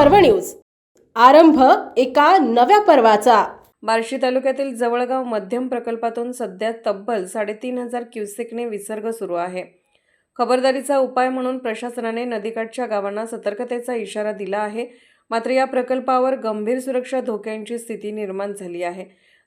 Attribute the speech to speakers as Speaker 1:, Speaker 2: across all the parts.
Speaker 1: पर्व न्यूज. आरंभ एका नव्या पर्वाचा.
Speaker 2: बार्शी तालुक्यातील जवळगाव मध्यम प्रकल्पातून सध्या तब्बल साडेतीन हजार क्युसेकने विसर्ग सुरू आहे. खबरदारीचा उपाय म्हणून प्रशासनाने नदीकाठच्या गावांना सतर्कतेचा इशारा दिला आहे. मात्र या प्रकल्पावर गंभीर सुरक्षा धोक्यांची स्थिती निर्माण झाली आहे.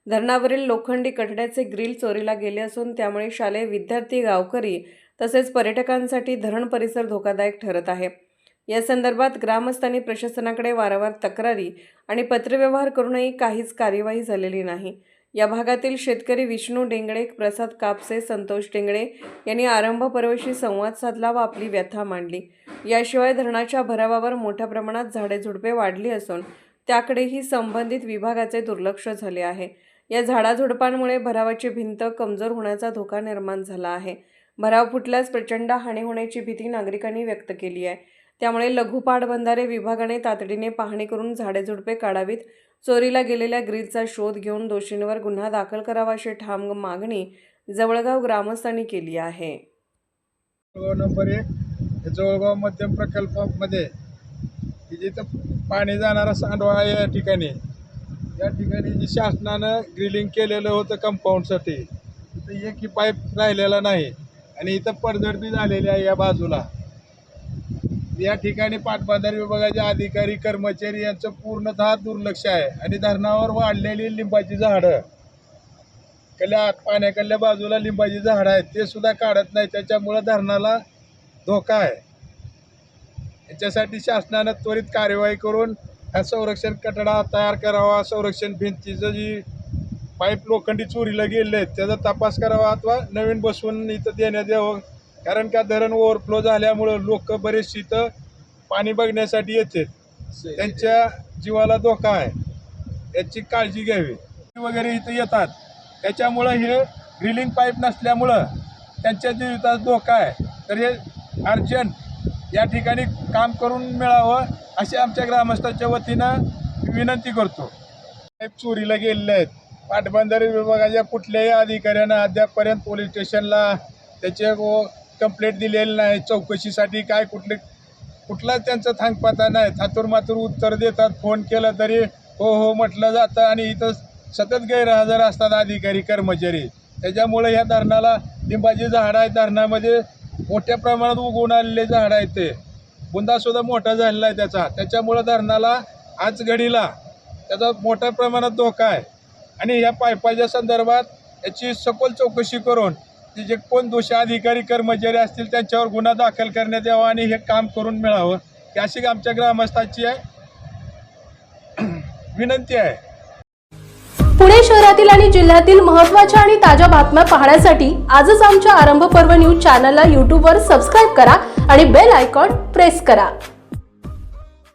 Speaker 2: धरणावरील लोखंडी कठड्याचे ग्रिल चोरीला गेले असून त्यामुळे शालेय विद्यार्थी गावकरी तसेच पर्यटकांसाठी धरण परिसर धोकादायक ठरत आहे. या संदर्भात ग्रामस्थांनी प्रशासनाकडे वारंवार तक्रारी आणि पत्रव्यवहार करूनही काहीच कार्यवाही झालेली नाही. या भागातील शेतकरी विष्णू डेंगळे प्रसाद कापसे संतोष डेंगळे यांनी आरंभ पर्वशी संवाद साधला व आपली व्यथा मांडली. याशिवाय धरणाच्या भरावावर मोठ्या प्रमाणात झाडे झुडपे वाढली असून त्याकडेही संबंधित विभागाचे दुर्लक्ष झाले आहे. या झाडाझुडपांमुळे भरावाची भिंत कमजोर होण्याचा धोका निर्माण झाला आहे. भराव फुटल्यास प्रचंड हानी होण्याची भीती नागरिकांनी व्यक्त केली आहे. त्यामुळे लघुपाटबंधारे विभागाने तातडीने पाहणी करून झाडेझुडपे काढावीत. चोरीला गेलेल्या ग्रीलचा शोध घेऊन दोषींवर गुन्हा दाखल करावा अशी ठाम मागणी जवळगाव ग्रामस्थांनी केली आहे.
Speaker 3: नंबर एक जवळगाव मध्यम प्रकल्पामध्ये जिथं पाणी जाणारा सांडवा आहे या ठिकाणी. या ठिकाणी जी शासनानं ग्रिलिंग केलेलं होतं कंपाऊंडसाठी तिथं एकही पाईप राहिलेला नाही आणि इथं पडझड बी झालेली आहे या बाजूला. या ठिकाणी पाटबंधारे विभागाचे अधिकारी कर्मचारी यांचं पूर्णतः दुर्लक्ष आहे आणि धरणावर वाढलेली लिंबाची झाडं. कल्या पाण्याकडल्या बाजूला लिंबाची झाडं आहेत ते सुद्धा काढत नाही. त्याच्यामुळं धरणाला धोका आहे. याच्यासाठी शासनानं त्वरित कार्यवाही करून हा संरक्षण कटडा तयार करावा. संरक्षण भिंतीचं जी पाईप लोखंडी चोरीला गेले आहेत त्याचा तपास करावा अथवा नवीन बसवून इथं देण्यात यावं. कारण का धरण ओव्हरफ्लो झाल्यामुळं लोक बरेचशी इथं पाणी बघण्यासाठी येतात. त्यांच्या जीवाला धोका आहे. याची काळजी घ्यावी. वगैरे इथं येतात. त्याच्यामुळं हे ड्रिलिंग पाईप नसल्यामुळं त्यांच्या जीवितात धोका आहे. तर हे अर्जंट या ठिकाणी काम करून मिळावं अशी आमच्या ग्रामस्थांच्या वतीनं विनंती करतो. पाईप चोरीला गेलेले आहेत. पाटबंधारे विभागाच्या कुठल्याही अधिकाऱ्यानं अद्यापपर्यंत पोलीस स्टेशनला त्याचे कंप्लेंट दिलेली नाही चौकशीसाठी काय कुठले कुठलाच त्यांचा थांगपाता नाही. थातूर मातूर उत्तर देतात फोन केलं तरी हो हो म्हटलं जातं आणि इथं सतत गैरहजर असतात अधिकारी कर्मचारी. त्याच्यामुळे ह्या धरणाला लिंबाची झाडं आहेत. धरणामध्ये मोठ्या प्रमाणात उगवून आलेले झाडं आहेत ते. बुंदासुद्धा मोठा झालेला आहे त्याचा. त्याच्यामुळं धरणाला आज घडीला त्याचा मोठ्या प्रमाणात धोका आहे. आणि ह्या पायपाच्या संदर्भात याची सखोल चौकशी करून ते जे कोण दोषी अधिकारी कर्मचारी असतील त्यांच्यावर गुन्हा दाखल करण्यात यावा आणि हे काम करून मिळावं. ही अशी आमच्या ग्रामस्थाची आहे. विनंती आहे.
Speaker 1: पुणे शहरातील आणि जिल्ह्यातील महत्त्वाच्या आणि ताज्या बातम्या पाहण्यासाठी आजच आमच्या आरंभ पर्व न्यूज चॅनलला यूट्यूबवर सबस्क्राईब करा आणि बेल आयकॉन प्रेस करा.